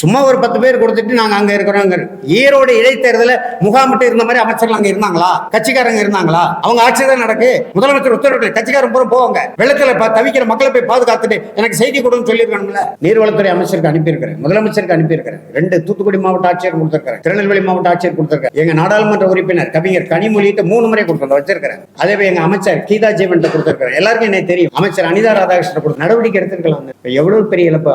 சும்மா ஒரு பத்து பேர் கொடுத்துட்டு நாங்க அங்க இருக்கிறோங்க ஈரோடு இடைத்தேர்தல முகாமிட்டு இருந்த மாதிரி அமைச்சர்கள் அங்க இருந்தாங்களா? கட்சிக்காரங்க இருந்தாங்களா? அவங்க ஆட்சி தான் நடக்கு. முதலமைச்சர் உத்தரவு கட்சிக்காரன் பூரா போவாங்க. வெள்ளத்துல தவிக்கிற மக்களை போய் பாதுகாத்துட்டு எனக்கு செய்தி கொடுன்னு சொல்லியிருக்கணும்ல. நீர்வளத்துறை அமைச்சருக்கு அனுப்பியிருக்கிறேன். முதலமைச்சருக்கு அனுப்பியிருக்கிறேன். ரெண்டு தூத்துக்குடி மாவட்ட ஆட்சியர் கொடுத்திருக்கிறேன். திருநெல்வேலி மாவட்ட ஆட்சியர் கொடுத்திருக்கிறேன். எங்க நாடாளுமன்ற உறுப்பினர் கவிஞர் கனிமொழிட்டு மூணு முறை கொடுத்து வச்சிருக்கிறேன். அதே எங்க அமைச்சர் கீதா ஜீவன் கொடுத்திருக்கிறேன். எல்லாருக்கும் என்ன தெரியும். அமைச்சர் அனிதா ராதாகிருஷ்ணன் கொடுத்த நடவடிக்கை எடுத்திருக்கலாம். எவ்வளவு பெரிய இழப்பு?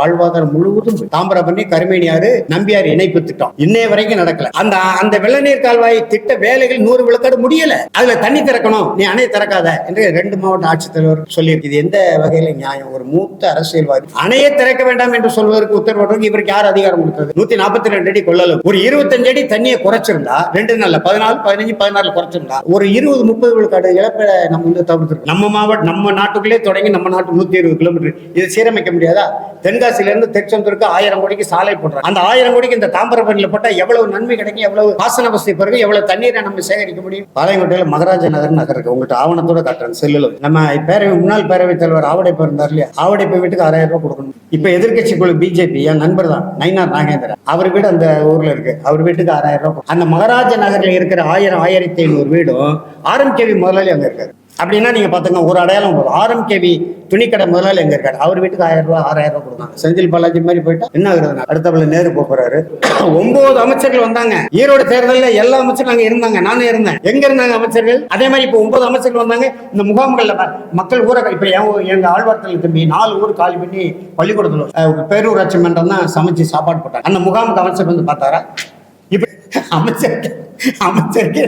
வாழ்வாதாரம் முழுவதும் பண்ணி கருமேனியாறு நம்பியார் இணைப்பு திட்டம் இன்னைய வரைக்கும் நடக்கல. அந்த அந்த வெள்ள நீர் கால்வாய் திட்ட வேலைகள் நூறு விழுக்காடு முடியல. அதுல தண்ணி திறக்கணும். நீ அணை திறக்காத என்று ரெண்டு மாவட்ட ஆட்சித்தலைவர் சொல்லியிருக்கு. இது எந்த வகையில நியாயம்? ஒரு மூத்த அரசியல்வாதி அணையை திறக்க வேண்டாம் என்று சொல்வதற்கு உத்தரவிடுறதுக்கு இவருக்கு யார் அதிகாரம் கொடுத்தது? நூத்தி நாற்பத்தி ரெண்டு அடி கொள்ளளவு. ஒரு இருபத்தஞ்சு அடி தண்ணியை குறைச்சிருந்தா ரெண்டு நாள்ல பதினாலு பதினஞ்சு பதினாறுல குறைச்சிருந்தா ஒரு இருபது முப்பது விழுக்காடு இழப்பை நம்ம வந்து தவிர்த்துருக்கோம். நம்ம மாவட்டம் நம்ம நாட்டுக்குள்ளே தொடங்கி நம்ம நாட்டு நூத்தி இருபது கிலோமீட்டர். இது சீரமைக்க முடியாதா? தென்காசியில இருந்து திருச்செந்தூருக்கு ஆயிரம் கோடி கோடிக்கு சாலை போடுறாங்க. அந்த ஆயிரம் கோடிக்கு இந்த தாமிரபரணியில போட்டா எவ்வளவு நன்மை கிடைக்கும் எவ்வளவு பாசன வசதி பிறகு எவ்வளவு தண்ணீரை நம்ம சேகரிக்க முடியும்? பாளையங்கோட்டையில் மகராஜ நகர் நகர் இருக்கு. உங்கள்கிட்ட ஆவணத்தோட காட்டுறேன் செல்லுல. நம்ம பேரவை முன்னாள் பேரவைத் தலைவர் ஆவடைப்பு இருந்தார் இல்லையா? ஆவடைப்பு வீட்டுக்கு ஆறாயிரம் ரூபாய் கொடுக்கணும். இப்ப எதிர்கட்சி குழு பிஜேபி என் நண்பர் தான் நைனார் நாகேந்திரன். அவர் வீடு அந்த ஊர்ல இருக்கு. அவர் வீட்டுக்கு ஆறாயிரம் ரூபாய் அந்த மகராஜ நகர்ல இருக்கிற ஆயிரம் ஆயிரத்தி ஐநூறு வீடும் ஆர்எம்கேவி முதலாளி அங்க இருக்காரு. அப்படின்னா நீங்க பாத்துங்க ஒரு அடையாளம் போதும் ஆர்எம்கேவி துணிக்கடை முதலாளி எங்க இருக்காரு? அவர் வீட்டுக்கு ஆயிரம் ரூபாய் ஆறாயிரம் ரூபாய் கொடுத்தாங்க செந்தில் பாலாஜி மாதிரி போயிட்டா என்ன ஆகுறது அடுத்தபடி நேரு போப் போறாரு. ஒன்பது அமைச்சர்கள் வந்தாங்க. ஈரோடு தேர்தலில் எல்லா அமைச்சரும் அங்க இருந்தாங்க. நானும் இருந்தேன். எங்க இருந்தாங்க அமைச்சர்கள்? அதே மாதிரி இப்போ ஒன்பது அமைச்சர்கள் வந்தாங்க. இந்த முகாம்களில் மக்கள் ஊரை இப்ப என் எங்க ஆழ்வார்த்தல் தம்பி நாலு ஊர் காலி பண்ணி பள்ளிக்கூடத்தில் பேரூராட்சி மன்றம் தான் சமைச்சு சாப்பாடு போட்டாங்க. அந்த முகாமுக்கு அமைச்சர் வந்து பார்த்தாரா? இப்ப அமைச்சர் அமைச்சருக்கு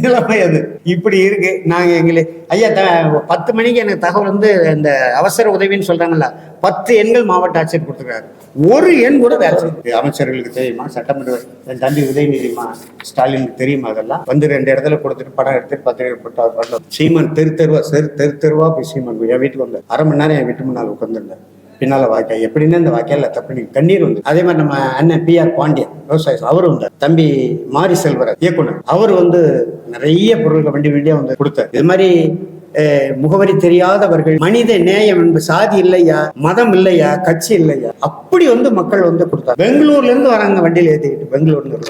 நிலைமை அது. இப்படி இருக்கு. நாங்க எங்களை ஐயா த- பத்து மணிக்கு எனக்கு தகவல் வந்து இந்த அவசர உதவின்னு சொல்றாங்கல்ல பத்து எண்கள் மாவட்ட ஆட்சியர் கொடுத்துருக்காரு. ஒரு எண் கூட வேலை அமைச்சர்களுக்கு தெரியுமா? சட்டமன்ற என் தம்பி உதயநிதிமா ஸ்டாலினுக்கு தெரியுமா அதெல்லாம்? வந்து ரெண்டு இடத்துல கொடுத்துட்டு படம் எடுத்துட்டு பத்திரிகை போட்டு அவர் தெரு தெருவா தெரு தெரு தெருவா போய் சீமன் என் வீட்டுக்கு வந்தார் அரை மணி நேரம் என் வீட்டு முன்னால் உட்காந்துருந்தேன் பின்னால வாழ்க்கை எப்படின்னா இந்த வாய்க்கால தப்பு நீங்க கண்ணீர் வந்து அதே மாதிரி நம்ம அண்ணன் பி ஆர் பாண்டியன் விவசாயி அவர் வந்தார். தம்பி மாரி செல்வராஜ் இயக்குனர். அவர் வந்து நிறைய பொருட்கள் வண்டி வண்டியா வந்து கொடுத்தார். இது மாதிரி முகவரி தெரியாதவர்கள் மனித நேயம் என்பது சாதி இல்லையா மதம் இல்லையா கட்சி இல்லையா அப்படி வந்து மக்கள் வந்து கொடுத்தாங்க பெங்களூர்ல இருந்து வராங்க வண்டியில ஏற்றிக்கிட்டு பெங்களூர்ல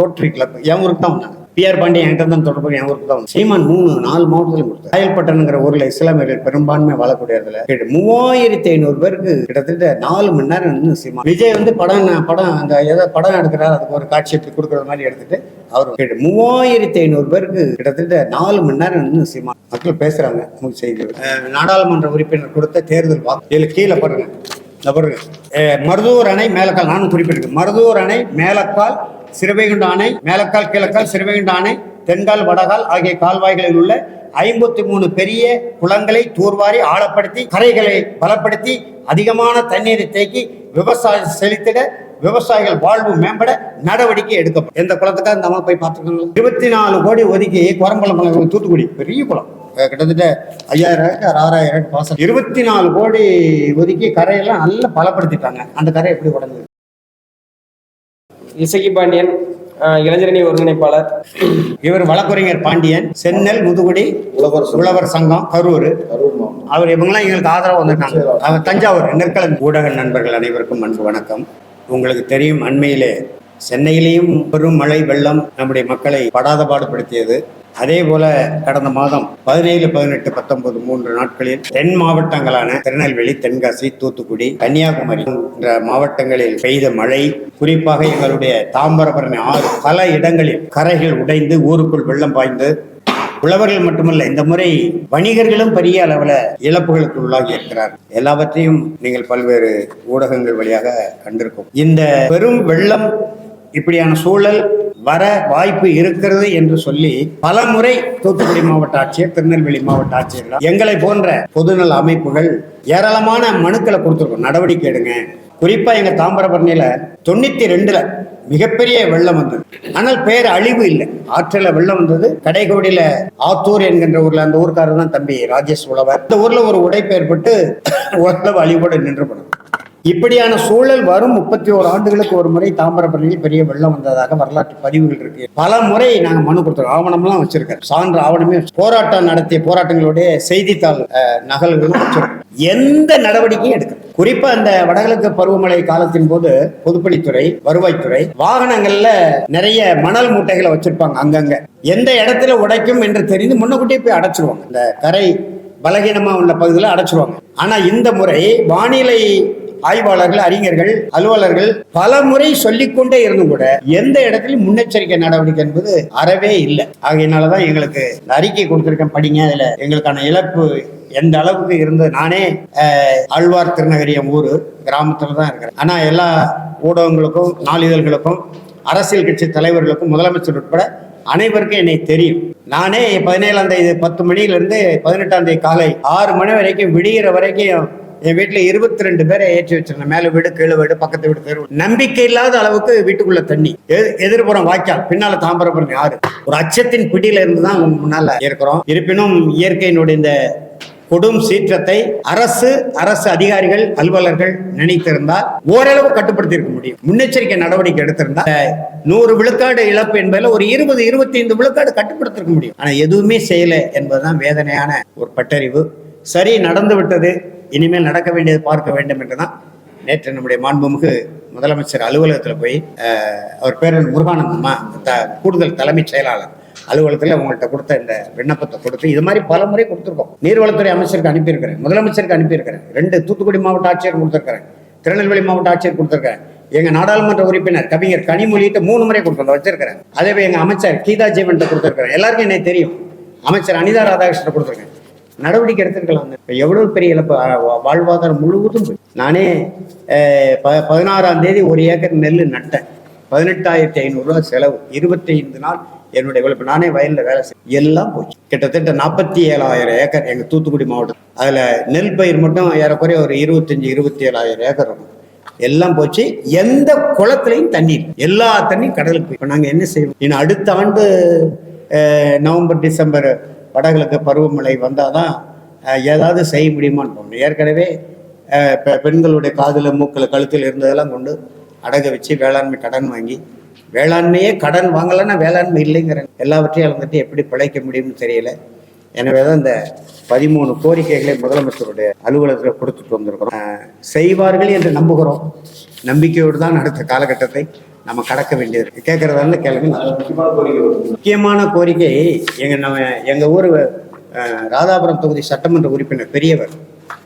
ரோட்டரி கிளப் என் ஊருக்கு தான் வந்தாங்க. பிஆர் பாண்டியன் என்கிட்ட தான் தொடர்பு என் ஊருக்கு தான் சீமான் மூணு நாலு மாவட்டத்திலும் கொடுத்தார் காயல்பட்டணுங்கிற ஊரில் இஸ்லாமியர்கள் பெரும்பான்மை வாழக்கூடிய மூவாயிரத்தி ஐநூறு பேருக்கு கிட்டத்தட்ட நாலு மணி நேரம் நின்று சீமான். விஜய் வந்து படம் படம் அந்த ஏதோ படம் எடுக்கிறார் அதுக்கு ஒரு காட்சி கொடுக்குற மாதிரி எடுத்துட்டு அவர் மூவாயிரத்தி ஐநூறு பேருக்கு கிட்டத்தட்ட நாலு மணி நேரம் நின்று சீமான். மக்கள் பேசுறாங்க உங்களுக்கு நாடாளுமன்ற உறுப்பினர் கொடுத்த தேர்தல் வாக்கு இதுல கீழே பாருங்க. இந்த பாருங்க. மருதூர் அணை மேலக்கால் நானும் குறிப்பிட்டிருக்கேன். மருதூர் அணை மேலக்கால் சிறுவைகுண்ட அணை மேலக்கால் கிழக்கால் சிறுவைகுண்ட அணை தென்கால் வடகால் ஆகிய கால்வாய்களில் உள்ள ஐம்பத்தி மூணு பெரிய குளங்களை தூர்வாரி ஆழப்படுத்தி கரைகளை பலப்படுத்தி அதிகமான தண்ணீரை தேக்கி விவசாயம் செழித்திட விவசாயிகள் வாழ்வு மேம்பட நடவடிக்கை எடுக்கப்படும். எந்த குளத்துக்காக இந்த அம்மா போய் பார்த்துருக்காங்களா? இருபத்தி நாலு கோடி ஒதுக்கி குரம்பலம் தூத்துக்குடி. பெரிய குளம். கிட்டத்தட்ட ஐயாயிரம் ஆறாயிரம் பாசம் இருபத்தி நாலு கோடி ஒதுக்கி கரையெல்லாம் நல்லா பலப்படுத்திட்டாங்க. அந்த கரை எப்படி உடஞ்சது? இசக்கி பாண்டியன் இளைஞரணி ஒருங்கிணைப்பாளர். இவர் வழக்கறிஞர் பாண்டியன் சென்னல் முதுகுடி உழவர் சங்கம். உழவர் சங்கம் கரூர். அவர் இவங்கெல்லாம் எங்களுக்கு ஆதரவு வந்திருக்காங்க. அவர் தஞ்சாவூர் நெற்களம் ஊடக நண்பர்கள் அனைவருக்கும் அன்பு வணக்கம். உங்களுக்கு தெரியும் அண்மையிலே சென்னையிலேயும் பெரும் மழை வெள்ளம் நம்முடைய மக்களை படாத பாடுபடுத்தியது. அதே போல கடந்த மாதம் பதினேழு பதினெட்டு பத்தொன்பது மூன்று நாட்களில் தென் மாவட்டங்களான திருநெல்வேலி தென்காசி தூத்துக்குடி கன்னியாகுமரி என்ற மாவட்டங்களில் பெய்த மழை குறிப்பாக எங்களுடைய தாம்பரபரணி ஆறு பல இடங்களில் கரைகள் உடைந்து ஊருக்குள் வெள்ளம் பாய்ந்து உழவர்கள் மட்டுமல்ல இந்த முறை வணிகர்களும் பெரிய அளவில் இழப்புகளுக்கு உள்ளாகி இருக்கிறார். எல்லாவற்றையும் நீங்கள் பல்வேறு ஊடகங்கள் வழியாக கண்டிருக்கும் இந்த பெரும் வெள்ளம் இப்படியான சூழல் வர வாய்ப்பு இருக்கிறது என்று சொல்லி பல முறை தூத்துக்குடி மாவட்ட ஆட்சியர் திருநெல்வேலி மாவட்ட ஆட்சியர் எங்களை போன்ற பொதுநல அமைப்புகள் ஏராளமான மனுக்களை கொடுத்துருக்கோம். நடவடிக்கை எடுங்க. குறிப்பா எங்க தாம்பரபரணியில தொண்ணூத்தி ரெண்டுல மிகப்பெரிய வெள்ளம் வந்தது. ஆனால் பேர் அழிவு இல்லை. ஆற்றில வெள்ளம் வந்தது. கடைகோடியில ஆத்தூர் என்கின்ற ஊர்ல அந்த ஊர்க்காரர் தான் தம்பி ராஜேஷ் உழவர். இந்த ஊர்ல ஒரு உடைப்பு ஏற்பட்டு ஓரளவு அழிவோடு நின்று போனது இப்படியான சூழல் வரும் முப்பத்தி ஓரு ஆண்டுகளுக்கு ஒரு முறை தாமிரபரணியில் பெரிய வெள்ளம் வந்ததாக வரலாற்று பதிவுகள் இருக்கு. பல முறை நாங்க மனு கொடுத்துருக்கோம் ஆவணம்லாம் வச்சிருக்கோம் சான்று ஆவணமே போராட்டம் நடத்திய போராட்டங்களுடைய செய்தித்தாள் நகல்களும் வச்சிருக்கோம். எந்த நடவடிக்கையும் எடுக்க குறிப்பா அந்த வடகிழக்கு பருவமழை காலத்தின் போது பொதுப்பணித்துறை வருவாய்த்துறை வாகனங்கள்ல நிறைய மணல் மூட்டைகளை வச்சிருப்பாங்க அங்கங்க. எந்த இடத்துல உடைக்கும் என்று தெரிந்து முன்னக்கூட்டியே போய் அடைச்சிருவாங்க. இந்த கரை பலகீனமா உள்ள பகுதியில் அடைச்சிருவாங்க. ஆனா இந்த முறை வானிலை ஆய்வாளர்கள் அறிஞர்கள் அலுவலர்கள் பல முறை சொல்லிக்கொண்டே இருந்தும் கூட எந்த இடத்திலும் முன்னெச்சரிக்கை நடவடிக்கை என்பது அறவே இல்லை. ஆகையினாலதான் எங்களுக்கு இந்த அறிக்கை கொடுத்துருக்கேன். படிங்க அதுல எங்களுக்கான இழப்பு எந்த அளவுக்கு இருந்தது? நானே ஆழ்வார் திருநகரி என் கிராமத்துல தான் இருக்கிறேன். ஆனால் எல்லா ஊடகங்களுக்கும் நாளிதழ்களுக்கும் அரசியல் கட்சி தலைவர்களுக்கும் முதலமைச்சர் உட்பட அனைவருக்கும் என்னை தெரியும். நானே பதினேழாம் தேதி பத்து மணியிலிருந்து பதினெட்டாம் தேதி காலை ஆறு மணி வரைக்கும் விடிகிற வரைக்கும் என் வீட்டுல இருபத்தி ரெண்டு பேரை ஏற்றி வச்சிருந்தேன். மேல வீடு கீழே வீடு பக்கத்து வீடு தெரு நம்பிக்கை இல்லாத அளவுக்கு வீட்டுக்குள்ள தண்ணி. எதிர்புறம் வாய்க்கால். பின்னால தாம்பரபுரம் யாரு? ஒரு அச்சத்தின் பிடியில இருந்து தான் முன்னால இருக்கிறோம். இருப்பினும் இயற்கையினுடைய இந்த கொடும் சீற்றத்தை அரசு அரசு அதிகாரிகள் அலுவலர்கள் நினைத்திருந்தால் ஓரளவு கட்டுப்படுத்தி இருக்க முடியும். முன்னெச்சரிக்கை நடவடிக்கை எடுத்திருந்தா நூறு விழுக்காடு இழப்பு என்பதில் ஒரு இருபது இருபத்தி ஐந்து விழுக்காடு கட்டுப்படுத்திருக்க முடியும். ஆனா எதுவுமே செய்யல என்பதுதான் வேதனையான ஒரு பட்டறிவு. சரி நடந்து விட்டது இனிமேல் நடக்க வேண்டியது பார்க்க வேண்டும் என்று தான் நேற்று நம்முடைய மாண்புமிகு முதலமைச்சர் அலுவலகத்தில் போய் அவர் பேர் முருகானந்தம் த- கூடுதல் தலைமைச் செயலாளர் அலுவலகத்தில் உங்கள்கிட்ட கொடுத்த இந்த விண்ணப்பத்தை கொடுத்து இது மாதிரி பல முறை கொடுத்துருக்கோம். நீர்வளத்துறை அமைச்சருக்கு அனுப்பியிருக்கிறேன் முதலமைச்சருக்கு அனுப்பியிருக்கிறேன் ரெண்டு தூத்துக்குடி மாவட்ட ஆட்சியர் கொடுத்துருக்கிறேன் திருநெல்வேலி மாவட்ட ஆட்சியர் கொடுத்துருக்கிறேன். எங்க நாடாளுமன்ற உறுப்பினர் கவிஞர் கனிமொழிட்டு மூணு முறை கொடுத்து வச்சிருக்கிறேன். அதே எங்கள் எங்க அமைச்சர் கீதா ஜீவன்ட்ட கொடுத்துருக்கிறேன். எல்லாருக்கும் எனக்கு தெரியும். அமைச்சர் அனிதா ராதாகிருஷ்ணன் கொடுத்துருக்கேன். நடவடிக்கை எடுத்திருக்கலாம். இப்போ எவ்வளவு பெரிய இழப்பு? வாழ்வாதாரம் முழுவதும் நானே ப- பதினாறாம் தேதி ஒரு ஏக்கர் நெல் நட்டேன். பதினெட்டாயிரத்தி ஐநூறுரூவா செலவு. இருபத்தி ஐந்து நாள் என்னுடைய உழைப்பு. நானே வயலில் வேலை செய்ய எல்லாம் போச்சு. கிட்டத்தட்ட நாற்பத்தி ஏழாயிரம் ஏக்கர் எங்கள் தூத்துக்குடி மாவட்டம் அதில் நெல் பயிர் மட்டும் ஏறக்குறைய ஒரு இருபத்தஞ்சி இருபத்தி ஏழாயிரம் ஏக்கர் இருக்கும். எல்லாம் போச்சு. எந்த குளத்துலையும் தண்ணி எல்லா தண்ணியும் கடலுக்கு இப்போ நாங்கள் என்ன செய்வோம்? இன்னும் அடுத்த ஆண்டு நவம்பர் டிசம்பர் வடகிழக்கு பருவமழை வந்தால் தான் ஏதாவது செய்ய முடியுமான்னு தோணும். ஏற்கனவே பெ- பெண்களுடைய காதில் மூக்கில் கழுத்தில் இருந்ததெல்லாம் கொண்டு அடகு வச்சு வேளாண்மை கடன் வாங்கி வேளாண்மையே கடன் வாங்கலைன்னா வேளாண்மை இல்லைங்கிறேன். எல்லாவற்றையும் இழந்துட்டு எப்படி பிழைக்க முடியும்னு தெரியல. எனவே தான் இந்த பதிமூணு கோரிக்கைகளை முதலமைச்சருடைய அலுவலகத்தில் கொடுத்துட்டு வந்திருக்கிறோம். செய்வார்கள் என்று நம்புகிறோம். நம்பிக்கையோடு தான் அடுத்த காலகட்டத்தை நம்ம கடக்க வேண்டியது இருக்கு. கேட்கறதால கேளுங்க. முக்கியமான கோரிக்கை எங்க நம்ம எங்க ஊர் ராதாபுரம் தொகுதி சட்டமன்ற உறுப்பினர் பெரியவர்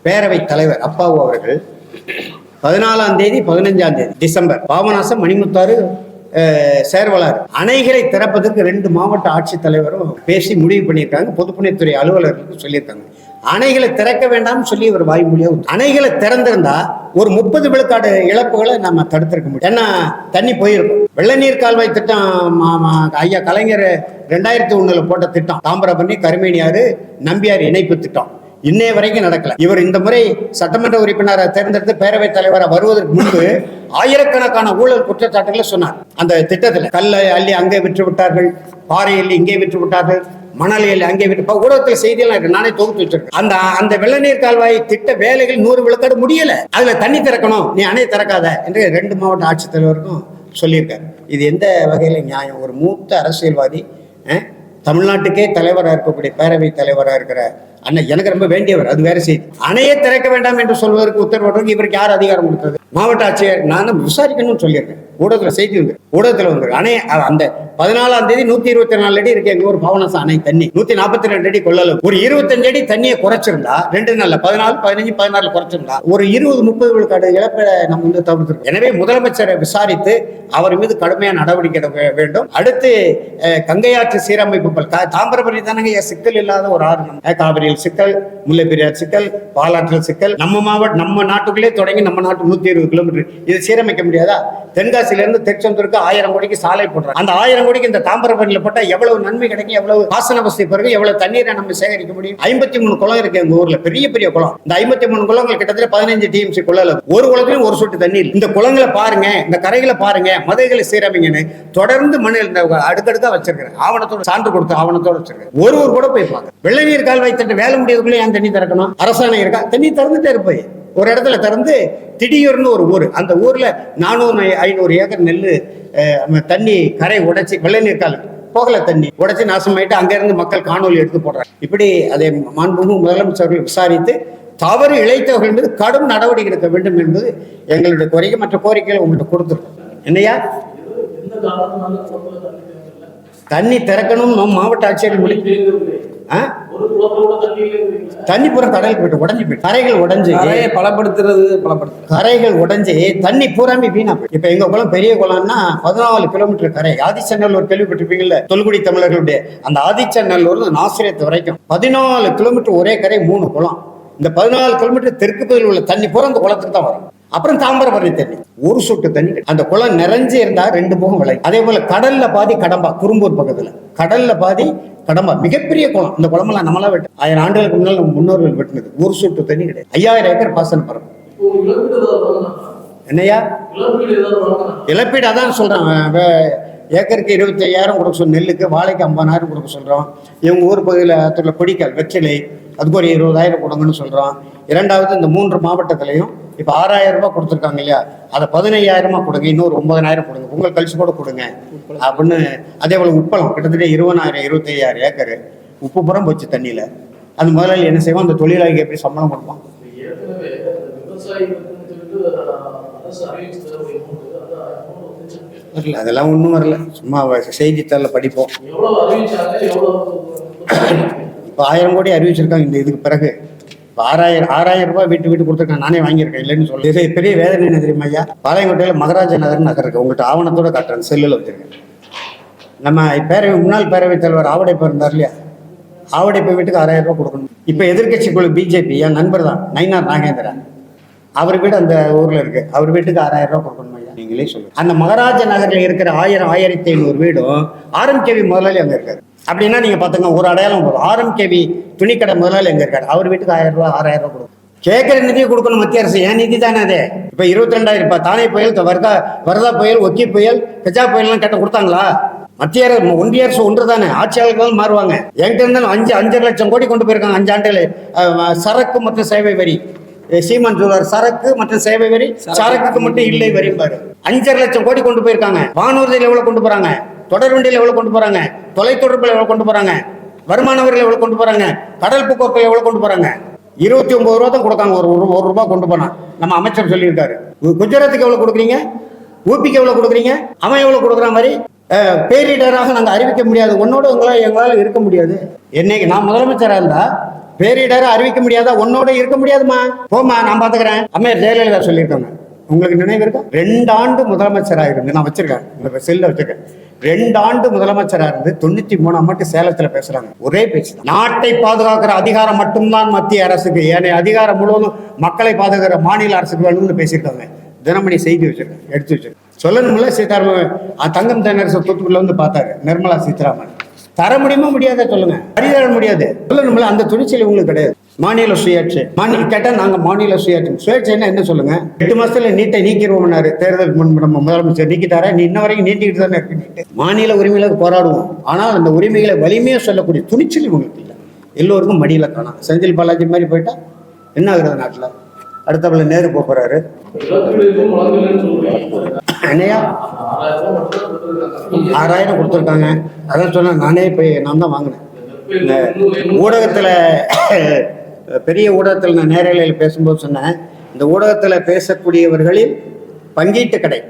பேரவைத் தலைவர் அப்பாவு அவர்கள் பதினாலாம் தேதி பதினஞ்சாம் தேதி டிசம்பர். பாபநாசம் மணிமுத்தாறு சேர்வலார் அணைகளை திறப்பதற்கு ரெண்டு மாவட்ட ஆட்சித்தலைவரும் பேசி முடிவு பண்ணியிருக்காங்க. பொதுப்பணித்துறை அலுவலர்களுக்கு சொல்லியிருக்காங்க. அணைகளை திறக்க வேண்டாம்னு சொல்லி ஒரு வாய்மொழியா அணைகளை திறந்திருந்தா ஒரு முப்பது விழுக்காடு இழப்புகளை நம்ம தடுத்திருக்க முடியும். ஏன்னா தண்ணி போயிருக்கும். வெள்ள நீர் கால்வாய் திட்டம் மா- ஐயா கலைஞர் ரெண்டாயிரத்தி ஒண்ணுல போட்ட திட்டம். தாமிரபரணி கருமேனியாறு நம்பியார் இணைப்பு திட்டம். இன்னைய வரைக்கும் நடக்கல. இவர் இந்த முறை சட்டமன்ற உறுப்பினரை தேர்ந்தெடுத்து பேரவைத் தலைவராக வருவதற்கு முன்பு ஆயிரக்கணக்கான ஊழல் குற்றச்சாட்டுகளை சொன்னார். அந்த திட்டத்துல கல்லை அள்ளி அங்கே விற்று விட்டார்கள் பாறை அள்ளி இங்கே விற்று விட்டார்கள் மணலையில் அங்கே விட்டு இப்ப ஊடகத்தில் செய்தியெல்லாம் இருக்கு. நானே தொகுத்து வச்சிருக்கேன். அந்த அந்த வெள்ள நீர் கால்வாய் திட்ட வேலைகள் நூறு விழுக்காடு முடியல. அதுல தண்ணி திறக்கணும். நீ அணை திறக்காத என்று ரெண்டு மாவட்ட ஆட்சித்தலைவருக்கும் சொல்லியிருக்காரு. இது எந்த வகையில நியாயம்? ஒரு மூத்த அரசியல்வாதி அஹ், தமிழ்நாட்டுக்கே தலைவராக இருக்கக்கூடிய பேரவை தலைவராக இருக்கிற அண்ணன் எனக்கு ரொம்ப வேண்டியவர் அது வேற செய்தி. அணையை திறக்க வேண்டாம் என்று சொல்வதற்கு உத்தரவிடுறதுக்கு இவருக்கு யார் அதிகாரம் கொடுத்தது? மாவட்ட ஆட்சியர் நான் விசாரிக்கணும்னு சொல்லியிருக்கேன். ஊடகத்துல செய்தி வந்து ஊடகத்துல வந்து அணை அந்த பதினாலாம் தேதி நூத்தி இருபத்தி நாலு அடி இருக்கு எங்க ஊர் பவனச அணை தண்ணி. நூத்தி நாற்பத்தி ரெண்டு அடி கொள்ளளவு. ஒரு இருபத்தஞ்சு அடி தண்ணியை குறைச்சிருந்தா ரெண்டு நாள்ல பதினாலு பதினஞ்சு பதினாறு குறைச்சிருந்தா ஒரு இருபது முப்பது விழுக்காடு இழப்பை நம்ம வந்து தவிர்த்திருக்கோம். எனவே முதலமைச்சரை விசாரித்து அவர் மீது கடுமையான நடவடிக்கை எடுக்க வேண்டும். அடுத்து கங்கையாற்று சீரமைப்பு பல் கா- தாமிரபரணி தானங்க சிக்கல் இல்லாத ஒரு ஆறு காவிரியில் சிக்கல் முல்லை பெரியார் சிக்கல் பாலாற்றல் சிக்கல் நம்ம மாவட்டம் நம்ம நாட்டுக்குள்ளே தொடங்கி நம்ம நாட்டு நூத்தி இருபது கிலோமீட்டர் இது சீரமைக்க முடியாதா? தென்காசியில இருந்து திருச்செந்தூருக்கு ஆயிரம் கோடிக்கு சாலை போடுறாங்க. அந்த ஆயிரம் கோடிக்கு இந்த தாமிரபரணியில போட்டால் எவ்வளவு நன்மை கிடைக்கும்? எவ்வளவு பாசன வசதி பிறகு எவ்வளவு தண்ணீரை நம்ம சேகரிக்க முடியும்? ஐம்பத்தி மூணு குளம் இருக்கு எங்க ஊர்ல. பெரிய பெரிய குளம். இந்த ஐம்பத்தி மூணு குளங்கள் கிட்டத்தட்ட பதினஞ்சு டிஎம்சி குளம் ஒரு குளத்திலும் ஒரு சொட்டு தண்ணி இந்த குளங்களை பாருங்க இந்த கரைகளை பாருங்க மதைகளை சீரமைங்கன்னு தொடர்ந்து மண்ணில் இந்த அடுக்கடுக்கா வச்சிருக்கிறேன். ஆவணத்தோட சான்று கொடுத்து ஆவணத்தோட வச்சிருக்கேன் ஒருவர் கூட போய் பார்க்க வெள்ள நீர் கால்வாய் திட்டம் வேலை முடியறதுக்குள்ள ஏன் தண்ணி திறக்கணும்? அரசாணை இருக்கா? தண்ணி திறந்துட்டே இருப்போய் ஒரு இடத்துல திறந்து திடீர்னு ஒரு ஊர். அந்த ஊர்ல நானூறு ஐநூறு ஏக்கர் நெல் தண்ணி கரை உடைச்சி வெள்ளை நீர்க்கால் போகல தண்ணி. உடைச்சி நாசமாயிட்டு அங்க இருந்து மக்கள் காணொலி எடுத்து போடுறாங்க. இப்படி அதை மாண்புமிகு முதலமைச்சர்கள் விசாரித்து தவறு இழைத்தவர்கள் மீது கடும் நடவடிக்கை எடுக்க வேண்டும் என்பது எங்களுடைய கோரிக்கை. மற்ற கோரிக்கைகளை உங்கள்கிட்ட கொடுத்துருக்கோம். என்னையா? தண்ணி திறக்கணும் மாவட்ட ஆட்சியர் மொழி தண்ணி பூரா கடலுக்கு போயிட்டு உடஞ்சி போயிட்டு கரைகள் உடஞ்சி. பலப்படுத்துறது பலப்படுத்துறது. கரைகள் உடைஞ்சு தண்ணி பூராமே வீணா போயிடும் இப்ப எங்க குளம் பெரிய குளம்னா பதினாலு கிலோமீட்டர் கரை ஆதிச்சநல்லூர் கேள்விப்பட்டிருப்பீங்கல்ல தொல்குடி தமிழர்களுடைய அந்த ஆதிச்சநல்லூர்ல நாசிரியத்து வரைக்கும். பதினாலு கிலோமீட்டர் ஒரே கரை மூணு குளம். இந்த பதினாலு கிலோமீட்டர் தெற்கு பகுதியில் உள்ள தண்ணி பூரா அந்த குளத்துக்கு தான் வரும். அப்புறம் தாம்பரபரணி தண்ணி. ஒரு சொட்டு தண்ணி அந்த குளம் நிறைஞ்சு இருந்தா ரெண்டு போகம் விளையும். அதே போல கடல்ல பாதி கடம்பா குறும்பூர் பக்கத்துல. கடல்ல பாதி கடம்பா மிகப்பெரிய குளம். இந்த குளமெல்லாம் நம்மளா வெட்டு ஆயிரம் ஆண்டுகளுக்கு முன்னால் நம்ம முன்னோர்கள் வெட்டினது. ஒரு சொட்டு தண்ணி கிடையாது. ஐயாயிரம் ஏக்கர் பாசன பரப்பு. இழப்பீடு என்னையா இழப்பீடு அதான் சொல்கிறேன் ஏக்கருக்கு இருபத்தி ஐயாயிரம் கொடுக்க சொல் நெல்லுக்கு வாழைக்கு ஐம்பதாயிரம் கொடுக்க சொல்கிறோம் இவங்க ஊர் பகுதியில் அதுல கொடிக்கல் வெற்றிலை அதுக்கு ஒரு இருபதாயிரம் கொடுங்கன்னு சொல்கிறோம் இரண்டாவது இந்த மூன்று மாவட்டத்திலையும் இப்போ ஆறாயிரம் ரூபாய் கொடுத்துருக்காங்க இல்லையா? அதை பதினையாயிரமா கொடுங்க இன்னொரு ஒன்பதாயிரம் கொடுங்க. உங்கள் கழிச்சு கூட கொடுங்க. அப்படின்னு அதே போல் உப்பளம் கிட்டத்தட்ட இருபதாயிரம் இருபத்தையாயிரம் ஏக்கர் உப்பு புறம் போச்சு தண்ணியில். அந்த முதலாளி என்ன செய்வோம் அந்த தொழிலாளிக்கு எப்படி சம்பளம் கொடுப்பான். வரல அதெல்லாம் ஒன்றும் வரல. சும்மா செய்தித்தாளில் படிப்போம். இப்போ ஆயிரம் கோடி அறிவிச்சிருக்காங்க. இந்த இதுக்கு பிறகு இப்போ ஆறாயிரம் ஆறாயிரம் ரூபாய் வீட்டு வீட்டு கொடுத்துருக்காங்க நானே வாங்கியிருக்கேன். இல்லைன்னு சொல்லி இது பெரிய வேதனை என்ன தெரியுமா ஐயா? பாளையங்கோட்டையில் மகராஜ நகர் நகர் இருக்கு. உங்கள்கிட்ட ஆவணத்தோட காட்டுறேன். செல்லில் வச்சிருக்கேன். நம்ம பேரவை முன்னாள் பேரவைத் தலைவர் ஆவடைப்பு இருந்தார் இல்லையா? ஆவடைப்பு வீட்டுக்கு ஆறாயிரம் ரூபாய் கொடுக்கணும். இப்போ எதிர்க்கட்சி குழு பிஜேபி என் நண்பர் தான் நயினார் நாகேந்திரன். அவர் வீடு அந்த ஊர்ல இருக்கு. அவர் வீட்டுக்கு ஆறாயிரம் ரூபாய் கொடுக்கணும் ஐயா. நீங்களே சொல்லுங்க. அந்த மகாராஜ நகர்ல இருக்கிற ஆயிரம் ஆயிரத்தி ஐநூறு வீடும் ஆர்எம்கேவி முதலாளி அங்க இருக்காரு. அப்படின்னா நீங்க பாத்துங்க ஒரு அடையாளம் போதும் ஆர்எம்கேவி துணிக்கடை முதலாளி எங்கே இருக்காரு? அவர் வீட்டுக்கு ஆயிரம் ரூபாய் ஆறாயிரம் ரூபாய் கொடுக்கும் கேட்கிற நிதியை கொடுக்கணும் மத்திய அரசு. ஏன் நிதி தானே அது? இப்ப இருபத்தி ரெண்டாயிரம் இப்ப தானே புயல் வரதா வர்தா வரதா புயல் ஒக்கி புயல் கஜா புயல்லாம் கேட்ட கொடுத்தாங்களா? மத்திய அரசு ஒன்றிய அரசு ஒன்று தானே ஆட்சியாளர்கள் மாறுவாங்க. எங்கிட்ட இருந்தாலும் அஞ்சு அஞ்சரை லட்சம் கோடி கொண்டு போயிருக்காங்க அஞ்சு ஆண்டுகள். சரக்கு மற்றும் சேவை வரி. சீமான் சொல்வார் சரக்கு மற்றும் சேவை வரி சரக்குக்கு மட்டும் இல்லை வரி பாரு அஞ்சரை லட்சம் கோடி கொண்டு போயிருக்காங்க. வானூர்தியில் எவ்வளவு கொண்டு போறாங்க? தொடர் வண்டியில் எவ்வளோ கொண்டு போகிறாங்க தொலைத்தொடர்பில் எவ்வளோ கொண்டு போகிறாங்க வருமான வரியில் கொண்டு போகிறாங்க கடல் போக்குவரத்து எவ்வளோ கொண்டு போகிறாங்க இருபத்தி ஒம்பது ரூபா தான் கொடுக்காங்க ஒரு ஒரு ஒரு கொண்டு போனால் நம்ம அமைச்சர் சொல்லியிருக்காரு. குஜராத்துக்கு எவ்வளோ கொடுக்குறீங்க? ஊபிக்கு எவ்வளோ கொடுக்குறீங்க? அவன் எவ்வளோ கொடுக்குற மாதிரி பேரிடராக நாங்கள் அறிவிக்க முடியாது. உன்னோட உங்களால் எங்களால் இருக்க முடியாது. என்னைக்கு நான் முதலமைச்சராக இருந்தால் பேரிடரை அறிவிக்க முடியாதா? உன்னோட இருக்க முடியாதுமா? போமா நான் பார்த்துக்கிறேன் அம்மையார் ஜெயலலிதா சொல்லியிருக்காங்க. உங்களுக்கு நினைவு இருக்கா? ரெண்டு ஆண்டு முதலமைச்சராக இருந்து நான் வச்சிருக்கேன். செல்ல வச்சிருக்கேன். ரெண்டு ஆண்டு முதலமைச்சராக இருந்து தொண்ணூத்தி மூணாம் மட்டும் சேலத்துல பேசுறாங்க. ஒரே பேச்சு. நாட்டை பாதுகாக்கிற அதிகாரம் மட்டும்தான் மத்திய அரசுக்கு. ஏனைய அதிகாரம் முழுவதும் மக்களை பாதுகாக்கிற மாநில அரசுக்கு வேணும்னு பேசியிருக்காங்க. தினமணி செய்தி வச்சிருக்கேன் எடுத்து வச்சிருக்காங்க. சொல்லணும்ல சீதாராமன். தங்கம் தென்னரசு தூத்துக்குள்ள வந்து பார்த்தாரு நிர்மலா சீதாராமன். தர முடியுமா முடியாத சொல்லுங்க. பரிதார முடியாது. சொல்லணும்ல அந்த துணிச்சல் உங்களுக்கு கிடையாது. மாநில சுயாட்சி. மாநில கேட்டா நாங்க மாநில சுயாட்சி. சுயாட்சின்னா என்ன சொல்லுங்க? எட்டு மாசத்துல நீட்டை நீக்கிடுவோம்னாரு. தேர்தல் முன் நம்ம முதலமைச்சர் நீக்கிட்டாரா? நீ இன்ன வரைக்கும் நீட்டிக்கிட்டு தானே இருக்கு. மாநில உரிமைகளுக்கு போராடுவோம். ஆனால் அந்த உரிமைகளை வலிமையா சொல்லக்கூடிய துணிச்சல் உங்களுக்கு இல்லை. எல்லோருக்கும் மடியில காணும் செந்தில் பாலாஜி மாதிரி போயிட்டா என்ன ஆகுறது நாட்டுல? அடுத்தவள நேரு போப் போறாரு. என்னையா ஆறாயிரம் கொடுத்துருக்காங்க. அதான் சொன்னேன் நானே போய் நான் தான் வாங்கினேன். இந்த ஊடகத்தில் பெரிய ஊடகத்தில் நான் நேரலையில் பேசும்போது சொன்னேன் இந்த ஊடகத்தில் பேசக்கூடியவர்களில் பங்கீட்டு கடை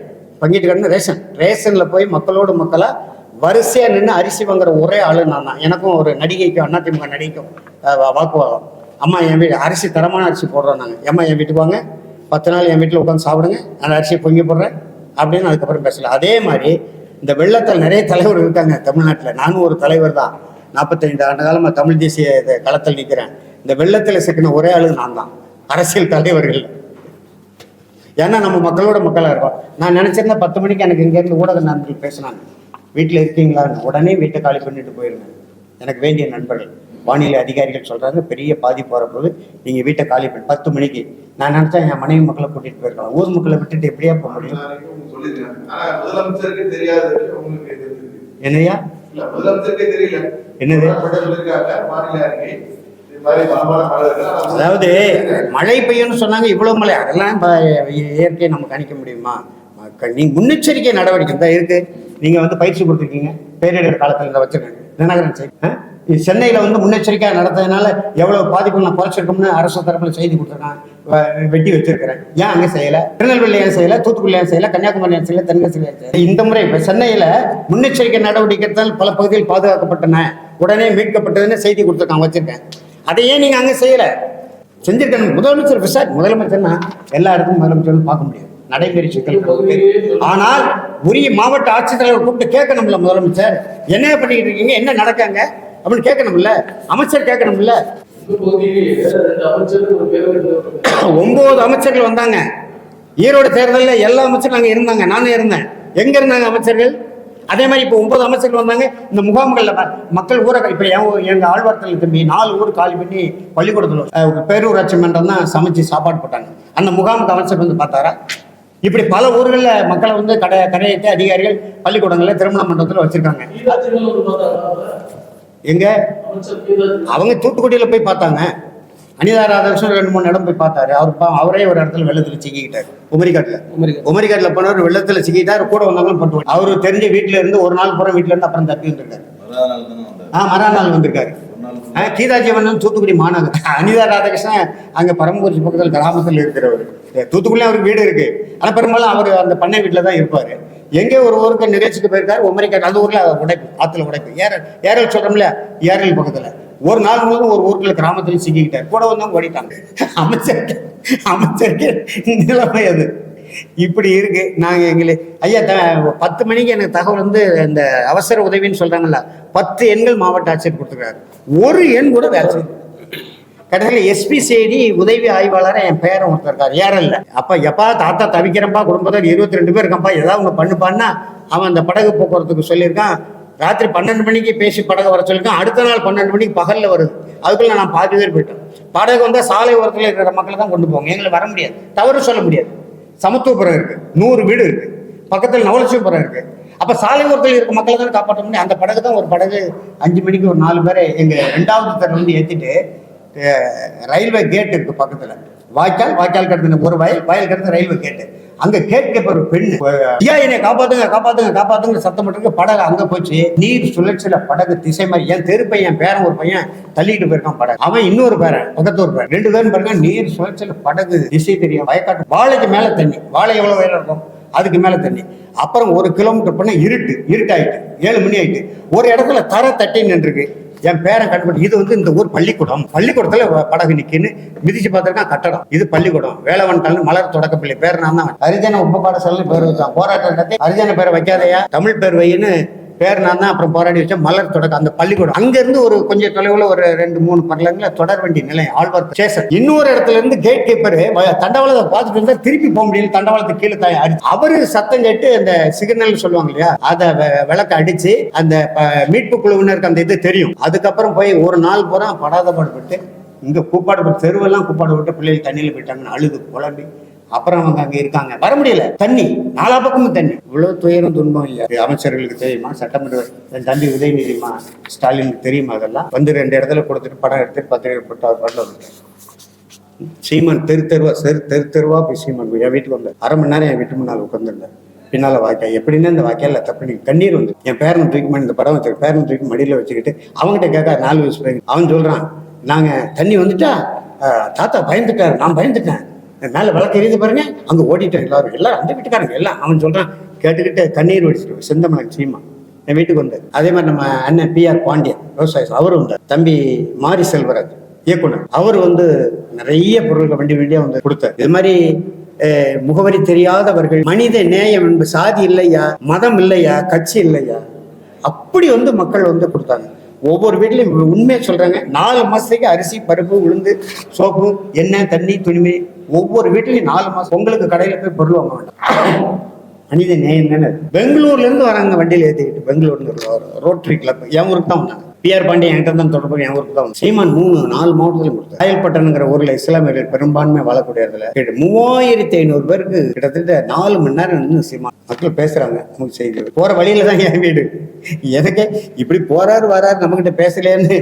பங்கீட்டு கடைன்னு ரேஷன். ரேஷனில் போய் மக்களோடு மக்களாக வரிசையாக நின்று அரிசி வாங்குற ஒரே ஆளு நான் தான். எனக்கும் ஒரு நடிகைக்கும் அதிமுக நடிகைக்கும் வாக்குவாதம். அம்மா என் வீடு அரிசி தரமான அரிசி போடுறோம் நாங்கள் அம்மா என் வீட்டுக்கு வாங்க. பத்து நாள் என் வீட்டில் உட்காந்து சாப்பிடுங்க. அந்த அரிசியை பொங்கி போடுறேன். அப்படின்னு அதுக்கப்புறம் பேசலாம் அதே மாதிரி இந்த வெள்ளத்தில் நிறைய தலைவர் இருக்காங்க தமிழ்நாட்டில். நானும் ஒரு தலைவர் தான். நாற்பத்தைந்து ஆண்டு காலமாக தமிழ் தேசிய இதை களத்தில் நிற்கிறேன் இந்த வெள்ளத்தில் சிக்கின ஒரே ஆளு நான் தான். அரசியல் தலைவர்கள் ஏன்னா நம்ம மக்களோட மக்களாக இருக்கோம். நான் நினச்சிருந்தேன் பத்து மணிக்கு எனக்கு இங்கேருந்து ஊடக நண்பர்கள் பேசினாங்க. வீட்டில் இருக்கீங்களான்னு உடனே வீட்டை காலி பண்ணிட்டு போயிருங்க எனக்கு வேண்டிய நண்பர்கள். வானிலை அதிகாரிகள் சொல்கிறாங்க பெரிய பாதிப்பு வரப்போது நீங்கள் வீட்டை காலி பண்ணி பத்து மணிக்கு. நான் நினச்சேன் என் மனைவி மக்களை கூட்டிகிட்டு போயிருக்கலாம். ஊர் மக்களை விட்டுட்டு எப்படியா போக முடியும்? என்னையா? என்னது? அதாவது மழை பெய்யும்னு சொன்னாங்க இவ்வளவு மழை. அதெல்லாம் இயற்கையை நம்ம கணிக்க முடியுமா? நீங்க முன்னெச்சரிக்கை நடவடிக்கை தான் இருக்கு. நீங்க வந்து பயிற்சி கொடுத்துருக்கீங்க. பேரிடர் காலத்தில் இதை வச்சிருக்கேன் தினகரன்? இது சென்னையில் வந்து முன்னெச்சரிக்கை நடத்ததுனால எவ்வளவு பாதிப்பு நான் குறைச்சிருக்கோம்னு அரசு தரப்புல செய்தி கொடுத்துருக்கான் வெட்டி வச்சிருக்கிறேன். ஏன் அங்கே செய்யலை? திருநெல்வேலி ஏன் செய்யலை? தூத்துக்குடி ஏன் செய்யலை? கன்னியாகுமரி ஏன் செய்யல? தென்காசி ஏன் செய்யலை? இந்த முறை இப்போ சென்னையில் முன்னெச்சரிக்கை நடவடிக்கைத்தால் பல பகுதிகள் பாதுகாக்கப்பட்டன. உடனே மீட்கப்பட்டதுன்னு செய்தி கொடுத்துருக்கான் வச்சிருக்கேன். அதை ஏன் அங்கே செய்யலை. செஞ்சிருக்கணும் முதலமைச்சர் விசாரி முதலமைச்சர்னா எல்லா இடத்துக்கும் முதலமைச்சர் பார்க்க முடியாது. நடைமுறை சிக்கல் ஆனால் உரிய மாவட்ட ஆட்சித்தலைவர் கூப்பிட்டு கேட்கணும்ல முதலமைச்சர். என்ன பண்ணிக்கிட்டு இருக்கீங்க? என்ன நடக்காங்க? அப்படின்னு கேட்கணும்ல? அமைச்சர் கேட்கணும்ல? ஒன்பது அமைச்சர்கள் வந்தாங்க. ஈரோடு தேர்தலில் எல்லா அமைச்சரும் நாங்கள் இருந்தாங்க. நானும் இருந்தேன். எங்க இருந்தாங்க அமைச்சர்கள்? அதே மாதிரி இப்போ ஒன்பது அமைச்சர்கள் வந்தாங்க. இந்த முகாம்களில் மக்கள் ஊரை இப்போ என் எங்கள் எங்க ஆழ்வார்த்தல் தம்பி நாலு ஊர் காலி பண்ணி பள்ளிக்கூடத்தில் பேரூராட்சி மன்றம் தான் சமைச்சு சாப்பாடு போட்டாங்க. அந்த முகாமுக்கு அமைச்சர் வந்து பார்த்தாரா? இப்படி பல ஊர்களில் மக்களை வந்து கடை கடையத்தை அதிகாரிகள் பள்ளிக்கூடங்களில் திருமண மண்டபத்தில் வச்சிருக்காங்க. எங்க? அவங்க தூத்துக்குடியில் போய் பார்த்தாங்க. அனிதா ராதாகிருஷ்ணன் ரெண்டு மூணு இடம் போய் பார்த்தாரு. அவர் அவரே ஒரு இடத்துல வெள்ளத்தில் சிக்கிக்கிட்டார். உமரிக்காட்டில் உமரிக்காடு. உமரிக்காட்டில் போனவர் வெள்ளத்தில் சிக்கிட்டார். கூட வந்தவங்களும் பட்டு அவரு தெரிஞ்ச வீட்டில் இருந்து ஒரு நாள் பூரா வீட்டில் இருந்து அப்புறம் தப்பி வந்திருக்காரு. ஆ மறுநாள் வந்திருக்காரு. ஒரு நாள் ஆ, கீதா ஜீவன் தூத்துக்குடி மாநகர். அனிதா ராதாகிருஷ்ணன் அங்கே பரமக்குறிச்சி பக்கத்தில் கிராமத்தில் இருக்கிறவர். தூத்துக்குடியும் அவருக்கு வீடு இருக்கு. ஆனால் பெரும்பாலும் அவர் அந்த பண்ணை வீட்டில் தான் இருப்பார். எங்கே ஒரு ஊருக்கு நிகழ்ச்சிக்கு போயிருக்காரு? உமரிக்காடு அந்த ஊரில் உடைப்பு ஆற்றுல உடைப்பு. ஏரல் ஏரல் சொல்கிறோம்ல ஏரல் பக்கத்தில். ஒரு நாள் முழுவதும் ஒரு ஊருக்குள்ள கிராமத்தில் சிக்கிக்கிட்டார். கூட வந்தவங்க ஓடிட்டாங்க. அமைச்சர் அமைச்சருக்கு நிலைமை அது. இப்படி இருக்கு. நாங்க எங்களை ஐயா த- பத்து மணிக்கு எனக்கு தகவல் வந்து இந்த அவசர உதவின்னு சொல்றாங்கல்ல பத்து எண்கள் மாவட்ட ஆட்சியர் கொடுத்துருக்காரு. ஒரு எண் கூட வேலை கடைசியில் எஸ்பிசிஐடி உதவி ஆய்வாளர் என் பேரன் ஒருத்தர் இருக்கார். ஏறல்ல அப்போ எப்பா தாத்தா தவிக்கிறப்பா குடும்பத்தில் இருபத்தி ரெண்டு பேர் இருக்கான்ப்பா ஏதாவது ஒன்று பண்ணுப்பான்னா அவன் அந்த படகு போக்குவரத்துக்கு சொல்லியிருக்கான். ராத்திரி பன்னெண்டு மணிக்கு பேசி படகு வர சொல்லியிருக்கான். அடுத்த நாள் பன்னெண்டு மணிக்கு பகலில் வருது. அதுக்குள்ள நான் பாதி பேர் படகு வந்தால் சாலை ஓரத்தில் இருக்கிற மக்களை தான் கொண்டு போவாங்க. எங்களை வர முடியாது. தவறு சொல்ல முடியாது. சமத்துவபுரம் இருக்குது நூறு வீடு இருக்குது பக்கத்தில் நவலட்சுமிபுரம் இருக்குது அப்போ சாலை ஓரத்தில் இருக்க மக்களை தான் காப்பாற்ற முடியும்? அந்த படகு தான் ஒரு படகு. அஞ்சு மணிக்கு ஒரு நாலு பேரை எங்கள் ரெண்டாவது தெரு வந்து ஏற்றிட்டு ரயில்வே கேட் இருக்கு பக்கத்துல. வாய்க்கால் வாய்க்கால் கடத்தின ஒரு வயல் வயல் கடத்த ரயில்வே கேட்டு. அங்க கேட்க ஒரு பெண் ஐயா என்னை காப்பாத்துங்க காப்பாத்துங்க காப்பாத்துங்க சத்தம் போட்டு படகு அங்க போச்சு. நீர் சுழற்சியில படகு திசை மாதிரி என் தெரு பையன் பேரன் ஒரு பையன் தள்ளிட்டு போயிருக்கான் படகு. அவன் இன்னொரு பேரன் பக்கத்து ஒரு பேரன். ரெண்டு பேரும் பாருங்க நீர் சுழற்சியில படகு திசை தெரியும் வயக்காட்டு. வாழைக்கு மேல தண்ணி. வாழை எவ்வளவு உயரம் இருக்கும்? அதுக்கு மேல தண்ணி. அப்புறம் ஒரு கிலோமீட்டர் பண்ண இருட்டு இருட்டாயிட்டு ஏழு மணி ஆயிட்டு. ஒரு இடத்துல தர தட்டி நின்றுருக்கு. என் பேரன் கண்டுபிடி இது வந்து இந்த ஊர் பள்ளிக்கூடம். பள்ளிக்கூடத்துல படகு நிக்கின்னு மிதிச்சு பார்த்திருக்கான் கட்டடம். இது பள்ளிக்கூடம். வேலவன் கல் மலர் தொடக்கப்பள்ளி பேர் நான் தான் ஹரிஜன உப பாடசாலை பேர் வச்சான். போராட்டம் நடத்தி ஹரிஜன பேரை வைக்காதையா? தமிழ் பேர் வைன்னு பேர் நான் தான் அப்புறம் போராடி வச்சேன். மலர் தொடக்க அந்த பள்ளிக்கூடம். அங்க இருந்து ஒரு கொஞ்சம் தொலைவுல ஒரு ரெண்டு மூணு பரலங்களில் தொடர் வண்டி நிலையம் ஆழ்வார் சேசர் இன்னொரு இடத்துல இருந்து கேட் கீப்பர் தண்டவாளத்தை பார்த்துட்டு இருந்தா திருப்பி போக முடியல. தண்டவாளத்துக்கு கீழே தாய் அடிச்சு. அவரு சத்தம் கேட்டு அந்த சிக்னல் சொல்லுவாங்க இல்லையா அதை விளக்க அடிச்சு அந்த ப- மீட்பு குழுவினருக்கு அந்த இது தெரியும். அதுக்கப்புறம் போய் ஒரு நாள் பூரா படாத பாடுபட்டு இங்க கூப்பாடு தெருவெல்லாம் கூப்பாடு விட்டு பிள்ளைகள் தண்ணியில் போயிட்டாங்கன்னு அழுது குழம்பி. அப்புறம் அவங்க அங்க இருக்காங்க. வர முடியல. தண்ணி. நாலா பக்கமும் தண்ணி. இவ்வளவு துயரம் துன்பம் இல்லை. அமைச்சர்களுக்கு தெரியுமா? சட்டமன்ற என் தம்பி உதயநிதிமா ஸ்டாலினுக்கு தெரியுமா அதெல்லாம்? வந்து ரெண்டு இடத்துல கொடுத்துட்டு படம் எடுத்துட்டு பத்திரிகை போட்டு அவர் பண்ண சீமன் தெரு தெருவா தெரு தெரு தெருவா போய் சீமன் என் வீட்டுக்கு வந்தார் அரை மணி நேரம் என் வீட்டு முன்னால் உட்காந்துருந்தேன் பின்னால வாய்க்கால் எப்படின்னா இந்த வாய்க்கால தப்பு. நீங்க கண்ணீர் வந்து. என் பேரன் தூக்கி இந்த படம் வச்சிருக்க. பேரன் தூக்கி மடியில வச்சுக்கிட்டு அவங்ககிட்ட கேட்க நாலு வயசு அவன் சொல்றான் நாங்க தண்ணி வந்துட்டா தாத்தா பயந்துட்டாரு. நான் பயந்துட்டேன். மேலே விளக்கு எரியுது பாருங்க. அங்கே ஓடிட்டேன் எல்லாரும். எல்லாரும் அந்த வீட்டுக்காரங்க எல்லாம் அவன் சொல்றான். கேட்டுக்கிட்டு கண்ணீர் வடிச்சிட்டு செந்தமனக்கு சீமா. என் வீட்டுக்கு வந்தார். அதே மாதிரி நம்ம அண்ணன் பி ஆர் பாண்டியன் விவசாயி. அவரும் வந்தார். தம்பி மாரி செல்வராஜ் இயக்குனர். அவர் வந்து நிறைய பொருட்கள் வண்டி வண்டியாக வந்து கொடுத்தார். இது மாதிரி முகவரி தெரியாதவர்கள் மனித நேயம் என்பது சாதி இல்லையா மதம் இல்லையா கட்சி இல்லையா அப்படி வந்து மக்கள் வந்து கொடுத்தாங்க. ஒவ்வொரு வீட்லையும் உண்மையை சொல்றாங்க. நாலு மாசத்துக்கு அரிசி பருப்பு உளுந்து சோப்பு எண்ணெய் தண்ணி துணிமை ஒவ்வொரு வீட்லையும் நாலு மாசம் உங்களுக்கு கடையில போய் பொருள் வாங்க வேண்டாம் மனித நேயம் தானே பெங்களூர்ல இருந்து வராங்க வண்டியில ஏத்திக்கிட்டு பெங்களூர்ல இருந்து ரோட்டரி கிளப். என் ஊருக்கு தான் வந்தாங்க. பிஆர் பாண்டியன் என்கிட்ட தான் தொடர்பு என் ஊருக்கு தான் சீமான் மூணு நாலு மாவட்டத்திலும் கொடுத்தார். காயல்பட்டணுங்கிற ஊரில் இஸ்லாமியர்கள் பெரும்பான்மை வாழக்கூடிய இடத்துல மூவாயிரத்தி ஐநூறு பேருக்கு கிட்டத்தட்ட நாலு மணி நேரம் நின்று சீமான் மக்கள் பேசுறாங்க நமக்கு செய்தி. போற வழியில தான் என் வீடு. எனக்கு இப்படி போறாரு வராரு நம்ம கிட்ட பேசலேன்னு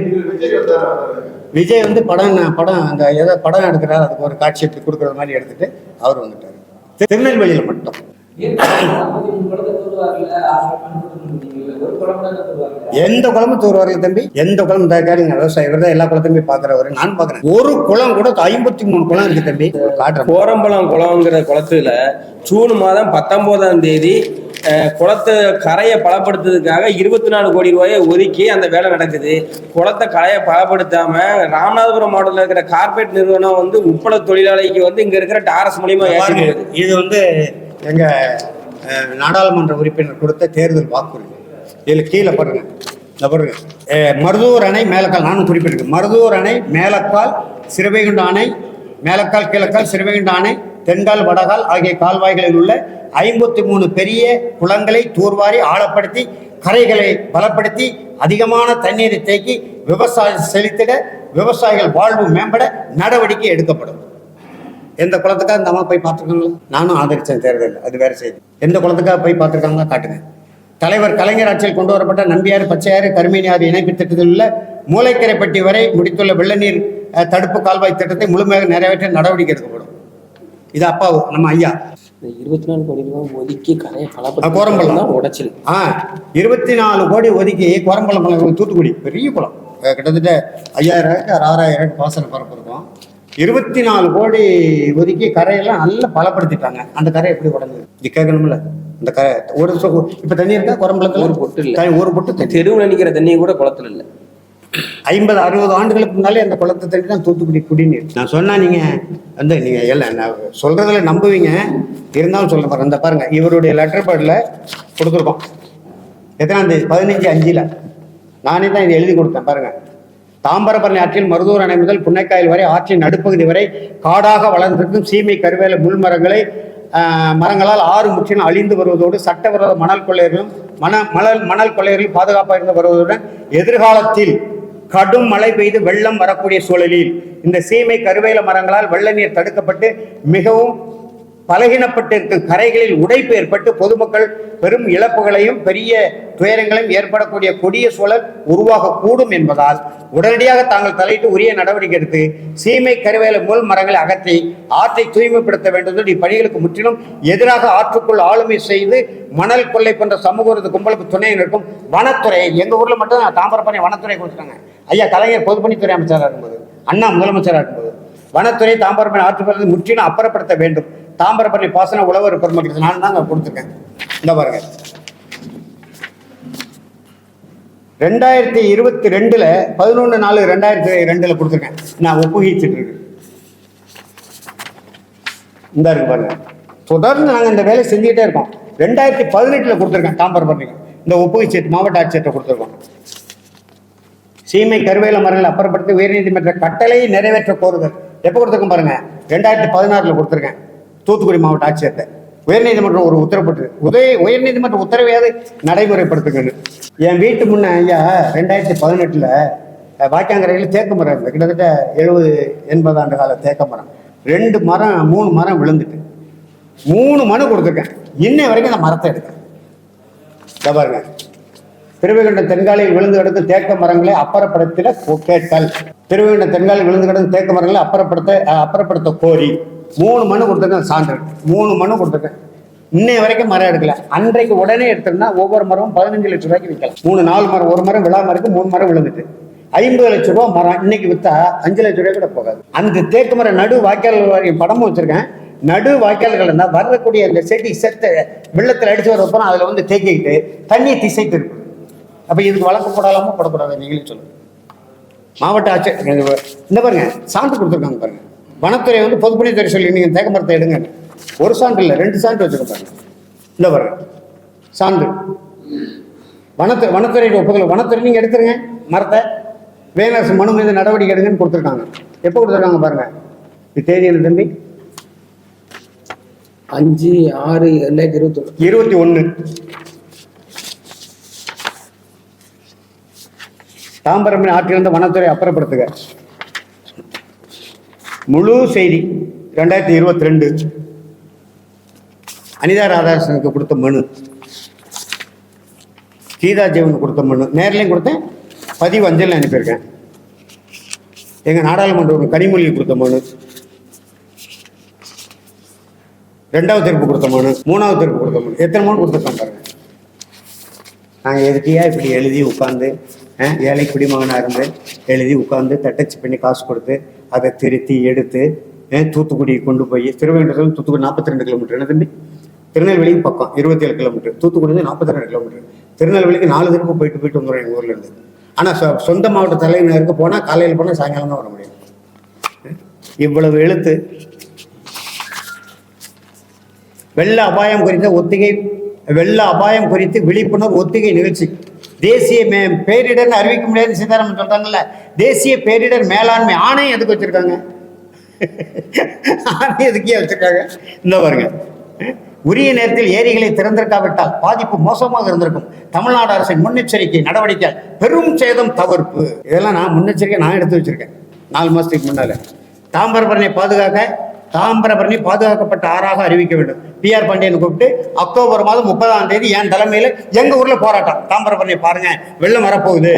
விஜய் வந்து படம் படம் அந்த ஏதோ படம் எடுக்கிறாரு அதுக்கு ஒரு காட்சி எடுத்து கொடுக்குற மாதிரி எடுத்துட்டு அவர் வந்துட்டாரு. திருநெல்வேலியில மட்டும். எந்த குளமும் தூர்வாரில்? தம்பி? எந்த குளம் கேளுங்க விவசாயி இவர் தான் எல்லா குளத்தையும் போய் பார்க்குறவர். நான் பார்க்குறேன். ஒரு குளம் கூட ஐம்பத்தி மூணு குளம் இருக்கு தம்பி. காட்டுறேன் கோரம்பலம் குளம்ங்கிற குளத்துல ஜூன் மாதம் பத்தொன்பதாம் தேதி குளத்தை கரையை பலப்படுத்துறதுக்காக இருபத்தி நாலு கோடி ரூபாயை ஒதுக்கி அந்த வேலை நடக்குது. குளத்தை கரையை பலப்படுத்தாம ராமநாதபுரம் மாவட்டத்தில் இருக்கிற கார்பரேட் நிறுவனம் வந்து உப்பள தொழிலாளிக்கு வந்து இங்க இருக்கிற டாரஸ் மூலியமா இது வந்து எங்க நாடாளுமன்ற உறுப்பினர் கொடுத்த தேர்தல் வாக்குறுதி. இதில் கீழே பாருங்க. இந்த பாருங்க. மருதூர் அணை மேலக்கால் நானும் குறிப்பிட்டிருக்கேன். மருதூர் அணை மேலக்கால் சிறுவைகுண்ட அணை மேலக்கால் கிழக்கால் சிறுவைகுண்ட அணை தென்கால் வடகால் ஆகிய கால்வாய்களில் உள்ள ஐம்பத்தி மூணு பெரிய குளங்களை தூர்வாரி ஆழப்படுத்தி கரைகளை பலப்படுத்தி அதிகமான தண்ணீரை தேக்கி விவசாயம் செழித்திட விவசாயிகள் வாழ்வு மேம்பட நடவடிக்கை எடுக்கப்படும். எந்த குளத்துக்காக இந்த அம்மா போய் பார்த்துருக்காங்களா? நானும் ஆதரிச்சேன் தேர்தல் அது வேற செய்தி. எந்த குளத்துக்காக போய் பார்த்துருக்காங்களா காட்டுங்க. தலைவர் கலைஞர் ஆட்சியில் கொண்டு வரப்பட்ட நம்பியாறு பச்சையாறு கருமேனியாறு இணைப்பு திட்டத்தில் உள்ள மூளைக்கரைப்பட்டி வரை முடித்துள்ள வெள்ள நீர் அஹ், தடுப்பு கால்வாய் திட்டத்தை முழுமையாக நிறைவேற்ற நடவடிக்கை எடுக்கப்படும். இது அப்பா நம்ம ஐயா. இருபத்தி நாலு கோடி ரூபாய் ஒதுக்கி கரையை கோரம்பலம். பலப்படுத்த உடைச்சிரு ஆ இருபத்தி நாலு கோடி ஒதுக்கி கோரம்பலம் குளம் தூத்துக்குடி. பெரிய குளம். கிட்டத்தட்ட ஐயாயிரம் ஆறாயிரம் பாசன பரப்பு இருக்கும். இருபத்தி நாலு கோடி ஒதுக்கி கரையெல்லாம் நல்லா பலப்படுத்திட்டாங்க. அந்த கரை எப்படி உடஞ்சது? இது கேட்கணும்ல? இந்த கரை ஒரு இப்ப தண்ணி இருக்கா? குரம்பலத்துல ஒரு பொட்டு இல்ல. ஒரு பொட்டு தெருவில் நிக்கிற தண்ணி கூட குளத்துல இல்லை. ஐம்பது அறுபது ஆண்டுகளுக்கு முன்னாலே அந்த குளத்து தண்ணி தான் தூத்துக்குடி குடிநீர். நான் சொன்னா நீங்க வந்து நீங்க எல்லாம் நான் சொல்றதுல நம்புவீங்க. இருந்தாலும் சொல்ல பாருங்க. இந்த பாருங்க இவருடைய லெட்டர் பேர்டில் கொடுத்துருக்கோம். எத்தனாம் தேதி? பதினஞ்சு அஞ்சுல. நானே தான் இது எழுதி கொடுத்தேன் பாருங்க. தாம்பரபரணி ஆற்றில் மருதூர் அணை முதல் புன்னைக்காயல் வரை ஆற்றின் நடுப்பகுதி வரை காடாக வளர்ந்திருக்கும் சீமை கருவேல முள்மரங்களை மரங்களால் ஆறு முற்றிலும் அழிந்து வருவதோடு சட்டவிரோத மணல் கொள்ளையர்களும் மண மணல் மணல் கொள்ளையர்கள் பாதுகாப்பாக இருந்து வருவதுடன் எதிர்காலத்தில் கடும் மழை பெய்து வெள்ளம் வரக்கூடிய சூழலில் இந்த சீமை கருவேல மரங்களால் வெள்ள நீர் தடுக்கப்பட்டு மிகவும் பலகீனப்பட்டிருக்கும் கரைகளில் உடைப்பு ஏற்பட்டு பொதுமக்கள் பெரும் இழப்புகளையும் பெரிய துயரங்களையும் ஏற்படக்கூடிய கொடிய சூழல் உருவாகக்கூடும் என்பதால் உடனடியாக தாங்கள் தலையிட்டு உரிய நடவடிக்கை எடுத்து சீமை கருவேல முள் மரங்களை அகற்றி ஆற்றை தூய்மைப்படுத்த வேண்டும் இப்பணிகளுக்கு முற்றிலும் எதிராக ஆற்றுக்குள் ஆளுமை செய்து மணல் கொள்ளை போன்ற சமூக விரோத கும்பலுக்கு துணை நிற்கும் வனத்துறை. எங்கள் ஊரில் மட்டும் தாம்பரப்பண்ணி வனத்துறை கொடுத்துட்டாங்க. ஐயா கலைஞர் பொதுப்பணித்துறை அமைச்சராக இருக்கும்போது அண்ணா முதலமைச்சராக இருக்கும்போது. வனத்துறை தாம்பரப்பணி ஆற்றுப்பகுதி முற்றிலும் அப்புறப்படுத்த வேண்டும். தாம்பரப்பள்ளி பாசன உழவர் பெருமக்கள் நான் தாங்க கொடுத்துருக்கேன். இந்த பாருங்க. ரெண்டாயிரத்தி இருபத்தி ரெண்டுல பதினொன்று நாலு ரெண்டாயிரத்தி ரெண்டுல கொடுத்துருக்கேன். நான் ஒப்புகிச்சிட்டு இருக்கேன் இந்த இருக்கு பாருங்க. தொடர்ந்து நாங்கள் இந்த வேலையை செஞ்சுக்கிட்டே இருக்கோம். ரெண்டாயிரத்தி பதினெட்டுல கொடுத்துருக்கேன் தாம்பரப்பள்ளி இந்த ஒப்புகைச்சீட்டு மாவட்ட ஆட்சியர்கிட்ட கொடுத்துருக்கோம். சீமை கருவேல மரங்களை அப்புறப்படுத்தி உயர்நீதிமன்ற கட்டளை நிறைவேற்ற கோருதல். எப்போ கொடுத்துருக்கேன் பாருங்கள் ரெண்டாயிரத்தி பதினாறில் கொடுத்துருக்கேன். தூத்துக்குடி மாவட்ட ஆட்சியர்கிட்ட. உயர்நீதிமன்றம் ஒரு உத்தரப்பட்டு உதய உயர்நீதிமன்ற உத்தரவையாவது நடைமுறைப்படுத்துகிறது என் வீட்டு முன்ன ஐயா ரெண்டாயிரத்தி பதினெட்டில் வாக்கியாங்கரையில் தேக்க மரம் இருந்தது. கிட்டத்தட்ட எழுபது எண்பது ஆண்டு கால தேக்க மரம். ரெண்டு மரம் மூணு மரம் விழுந்துட்டு. மூணு மனு கொடுத்துருக்கேன். இன்ன வரைக்கும் அந்த மரத்தை எடுக்கிறேன் பாருங்க. திருவைகுண்ட தென்காலையில் விழுந்து கிடந்த தேக்க மரங்களை அப்புறப்படுத்திட கேட்டல் கேட்கல் தென்காலில் விழுந்து கிடந்த தேக்க மரங்களை அப்புறப்படுத்த அப்புறப்படுத்த கோரி. மூணு மனு கொடுத்துருக்கேன் சான்று. மூணு மனு கொடுத்துருக்கேன். இன்னைய வரைக்கும் மரம் எடுக்கல. அன்றைக்கு உடனே எடுத்திருந்தா ஒவ்வொரு மரமும் பதினஞ்சு லட்சம் ரூபாய்க்கு விற்கலாம். மூணு நாலு மரம் ஒரு மரம் விழாம இருக்கு மூணு மரம் விழுந்துட்டு. ஐம்பது லட்சம் ரூபா மரம் இன்னைக்கு வித்தா அஞ்சு லட்சம் ரூபாய் கூட போகாது. அந்த தேக்கு மரம் நடு வாய்க்கால் படமும் வச்சிருக்கேன். நடு வாய்க்கால்கள் இருந்தால் வரக்கூடிய அந்த செடி செத்த வெள்ளத்தில் அடிச்சு வரப்போ அதில் வந்து தேக்கிக்கிட்டு தண்ணியை திசைத்து இருக்கு அப்போ இதுக்கு வழக்கு போடலாமா போடக்கூடாது நீங்களே சொல்லுங்க மாவட்ட ஆட்சியர் இந்த பாருங்க சான்று கொடுத்துருக்காங்க பாருங்க. வனத்துறை வந்து பொதுப்பணித்துறை சொல்லி நீங்கள் தேக்க மரத்தை எடுங்க. ஒரு சான்று இல்லை ரெண்டு சான்று வச்சுருக்க பாருங்க. இந்த பாருங்க சான்று. வனத்துறை வனத்துறையோட ஒப்புதல் வனத்துறை நீங்கள் எடுத்துருங்க. மரத்தை வேலரசு மனு மீது நடவடிக்கை எடுங்கன்னு கொடுத்துருக்காங்க. எப்போ கொடுத்துருக்காங்க பாருங்க? இது தேதி என்ன தம்பி? அஞ்சு ஆறு ரெண்டாயிரத்தி இருபத்தொன்று இருபத்தி ஒன்று தாம்பரம் ஆற்றிலிருந்து வனத்துறை அப்புறப்படுத்துக. முழு செய்தி ரெண்டாயிரத்தி இருபத்தி ரெண்டு. அனிதா ராதாகிருஷ்ணனுக்கு கொடுத்த மனு. கீதா ஜீவனுக்கு கொடுத்த மனு. நேர்லையும் கொடுத்தேன். பதிவு அஞ்சல் அனுப்பியிருக்கேன். எங்கள் நாடாளுமன்ற கனிமொழியில் கனிமொழி கொடுத்த மனு. ரெண்டாவது தீர்ப்பு கொடுத்த மனு. மூணாவது தீர்ப்பு கொடுத்த மனு. எத்தனை மனு கொடுத்துருக்கோம் பாருங்க. நாங்கள் எதுக்கையா இப்படி எழுதி உட்காந்து ஏழை குடிமகனாக இருந்து எழுதி உட்காந்து தட்டச்சு பண்ணி காசு கொடுத்து அதை திருத்தி எடுத்து தூத்துக்குடி கொண்டு போய் திருவேண்டத்தில் தூத்துக்குடி நாற்பத்தி ரெண்டு கிலோமீட்டர் என்ன தம்பி? திருநெல்வேலிக்கு பக்கம் இருபத்தி ஏழு கிலோமீட்டர் தூத்துக்குடி நாற்பத்தி ரெண்டு கிலோமீட்டர் திருநெல்வேலிக்கு நாலு திருப்பு போயிட்டு போயிட்டு வந்துடும் எங்கள் ஊர்லேருந்து ஆனால் சொ சொந்த மாவட்ட தலைநகருக்கு போனால் காலையில் போனால் சாயங்காலம் தான் வர முடியும் இவ்வளவு எழுத்து. வெள்ள அபாயம் குறித்த ஒத்திகை வெள்ள அபாயம் குறித்து விழிப்புணர்வு ஒத்திகை நிகழ்ச்சி. தேசிய மே பேரிடர்னு அறிவிக்க முடியாதுன்னு சீதாராமன் சொல்கிறாங்கல்ல தேசிய பேரிடர் மேலாண்மை ஆணையம் எதுக்கு வச்சிருக்காங்க? ஆணை எதுக்கே வச்சுருக்காங்க? இந்த பாருங்க. உரிய நேரத்தில் ஏரிகளை திறந்திருக்காவிட்டால் பாதிப்பு மோசமாக இருந்திருக்கும். தமிழ்நாடு அரசின் முன்னெச்சரிக்கை நடவடிக்கை பெரும் சேதம் தவிர்ப்பு. இதெல்லாம் நான் முன்னெச்சரிக்கை நான் எடுத்து வச்சிருக்கேன். நாலு மாதத்துக்கு முன்னால். தாமிரபரணி பாதுகாக்க தாம்பரபரணி பாதுகாக்கப்பட்ட ஆறாக அறிவிக்க வேண்டும். பிஆர் பாண்டியன் கூப்பிட்டு அக்டோபர் மாதம் முப்பதாம் தேதி என் தலைமையில் எங்கள் ஊரில் போராட்டம். தாமிரபரணி பாருங்கள் வெள்ளம் வரப்போகுது.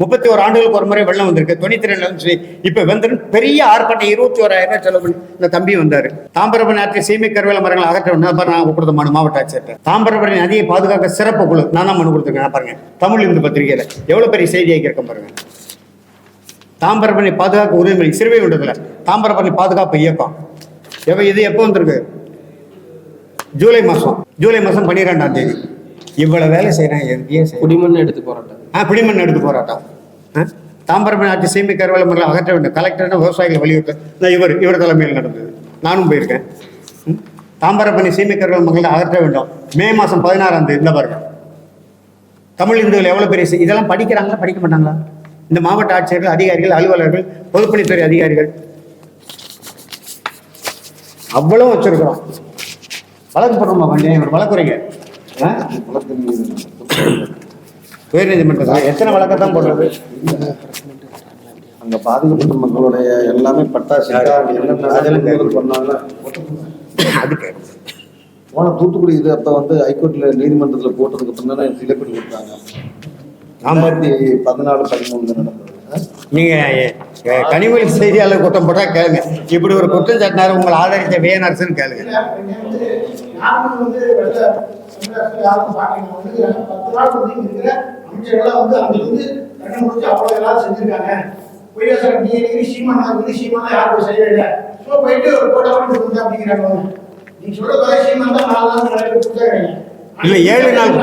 முப்பத்தி ஒரு ஆண்டுகளுக்கு ஒரு முறை வெள்ளம் வந்திருக்கு. தொண்ணூத்தி ரெண்டு சரி இப்போ வந்து பெரிய ஆர்ப்பாட்டம் இருபத்தி ஓராயிரம் ரூபாய் செலவு பண்ணி இந்த தம்பி வந்தார். தாம்பரப்பணி ஆற்றில் சீமை கருவேல மரங்களை அகற்ற வேண்டும். நான் கொடுத்த மனு மாவட்ட ஆட்சியர் தாமிரபரணி நதியை பாதுகாக்க சிறப்பு குழு. நான் தான் மனு கொடுத்துருக்கேன் பாருங்க. தமிழ் இந்து பத்திரிகையில். எவ்வளோ பெரிய செய்தியாக கேட்க பாருங்க. தாமிரபரணி பாதுகாப்பு உறுதிமொழி சிறுவை விடுதலை தாமிரபரணி பாதுகாப்பு இயக்கம். எவ இது எப்போ வந்திருக்கு? ஜூலை மாசம் ஜூலை மாசம் பன்னிரெண்டாம் தேதி. இவ்வளவு வேலை எதுக்கே செய்யறேன் குடிமண் எடுத்து போராட்டம். ஆ பிடிமண் எடுத்து போராட்டம்? தாம்பரம் ஆட்சி சீமை கருவேல முறையில் அகற்ற வேண்டும். கலெக்டர் விவசாயிகள் வலியுறுத்த? இவர் இவர் தலைமையில் நடந்தது. நானும் போயிருக்கேன்? தாம்பரப்பணி சீமை கருவேல மகளிர் அகற்ற வேண்டும். மே மாதம் பதினாறாம் தேதி இந்த பாருங்க தமிழ் இந்துக்கள் எவ்வளோ பெரிய இதெல்லாம் படிக்கிறாங்களா படிக்க மாட்டாங்களா? இந்த மாவட்ட ஆட்சியர்கள் அதிகாரிகள் அலுவலர்கள் பொதுப்பணித்துறை அதிகாரிகள். அவ்வளோ வச்சிருக்கிறோம். வழக்கு போடுறோமா இவர் வழக்குரைங்க ஆ? உயர்நீதிமன்றத்தில் எத்தனை வழக்கத்தான் போடுறது? அங்க பாதிக்கப்பட்ட மக்களுடைய எல்லாமே பட்டா அதுக்கு. போன தூத்துக்குடி இது அப்ப வந்து ஹைகோர்ட்ல நீதிமன்றத்துல போட்டதுக்கு தானே இழப்பீடு கொடுத்தாங்க. ரெண்டாயிரத்தி பதினாலு பதிமூணு நடந்தது. ஆ? நீங்க அஹ், கனிமொழி செய்தியாளர் குற்றம் போட்டா கேளுங்க. இப்படி ஒரு குற்றம் சாட்டினார் உங்களை ஆதரித்த வேனரசுன்னு கேளுங்க. யாரும் வந்து வெள்ள தமிழகத்துல யாரும் பார்க்கல. வந்து பத்து நாள் வந்து இங்க இருக்கிற அமைச்சர்கள்லாம் வந்து அங்க இருந்து கண்ணு முடிச்சு அவ்வளவு எல்லாரும் செஞ்சிருக்காங்க. போய் சார் நீ நீங்க சீமானா வந்து சீமானா யாரும் செய்யவே இல்லை. ஸோ போயிட்டு ஒரு போட்டோ வந்து வந்து அப்படிங்கிறாங்க நீ நீங்க சொல்ற மாதிரி சீமான் தான் நாலு நாள் நிறைய பேர் இல்ல, ஏழு நாள்.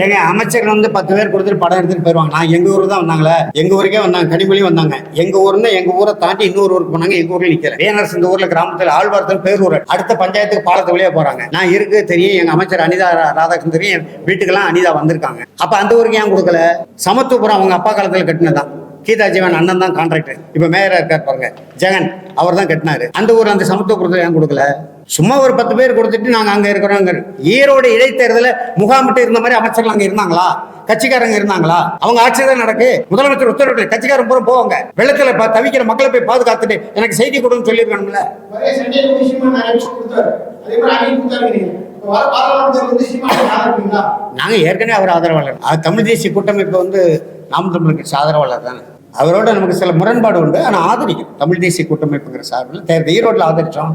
ஏங்க அமைச்சர் வந்து பத்து பேர் கொடுத்துட்டு படம் எடுத்துட்டு போயிருவாங்க. நான் எங்க ஊர் தான் வந்தாங்களே. எங்க ஊருக்கே வந்தாங்க கனிமொழி வந்தாங்க. எங்க ஊர்ல எங்க ஊரை தாண்டி இன்னொரு ஊருக்கு போனாங்க எங்க ஊர்ல நிக்கல வேனரசு இந்த ஊர்ல கிராமத்துல ஆழ்வார்த்தன் பேரூர் அடுத்த பஞ்சாயத்துக்கு பாலத்து வழியா போறாங்க. நான் இருக்கு தெரியும். எங்க அமைச்சர் அனிதா ராதாகிருஷ்ணன் தெரியும். வீட்டுக்கெல்லாம் அனிதா வந்திருக்காங்க. அப்ப அந்த ஊருக்கு ஏன் கொடுக்கல? சமத்துவபுரம் அவங்க அப்பா காலத்துல கட்டினதான் கீதா ஜீவன் அண்ணன் தான் கான்ட்ராக்டர் இப்ப மேயரா இருக்கார் பாருங்க. ஜெகன் அவர் தான் கட்டினாரு. அந்த ஊர் அந்த சமத்துவபுரத்துல ஏன் கொடுக்கல? சும்மா ஒரு பத்து பேர் கொடுத்துட்டு நாங்க அங்க இருக்கிறோங்க ஈரோடு இடைத்தேர்தல முகாமிட்டு இருந்த மாதிரி அமைச்சர்கள் அங்க இருந்தாங்களா? கட்சிக்காரங்க இருந்தாங்களா? அவங்க ஆட்சி தான் நடக்கு. முதலமைச்சர் உத்தரவு கட்சிக்காரன் பூரா போவாங்க. வெள்ளத்துல தவிக்கிற மக்களை போய் பாதுகாத்துட்டு எனக்கு செய்தி கொடுன்னு சொல்லியிருக்கணும்ல ஒரே சண்டே வந்து சீமான் நிறைய விஷயம் கொடுத்தாரு. அதே மாதிரி அங்கேயும் கொடுத்தாரு நீங்க. இப்ப வர பாராளுமன்றத்தில் வந்து சீமான் ஆதரிப்பீங்களா? நாங்க ஏற்கனவே அவர் ஆதரவாளர். அது தமிழ் தேசிய கூட்டமைப்பு வந்து நாம் தமிழ் கட்சி ஆதரவாளர் தானே. அவரோட நமக்கு சில முரண்பாடு உண்டு. ஆனா ஆதரிக்கும் தமிழ் தேசிய கூட்டமைப்புங்கிற சார்பில் தேர்தல் ஈரோட்டில் ஆதரிச்சோம்.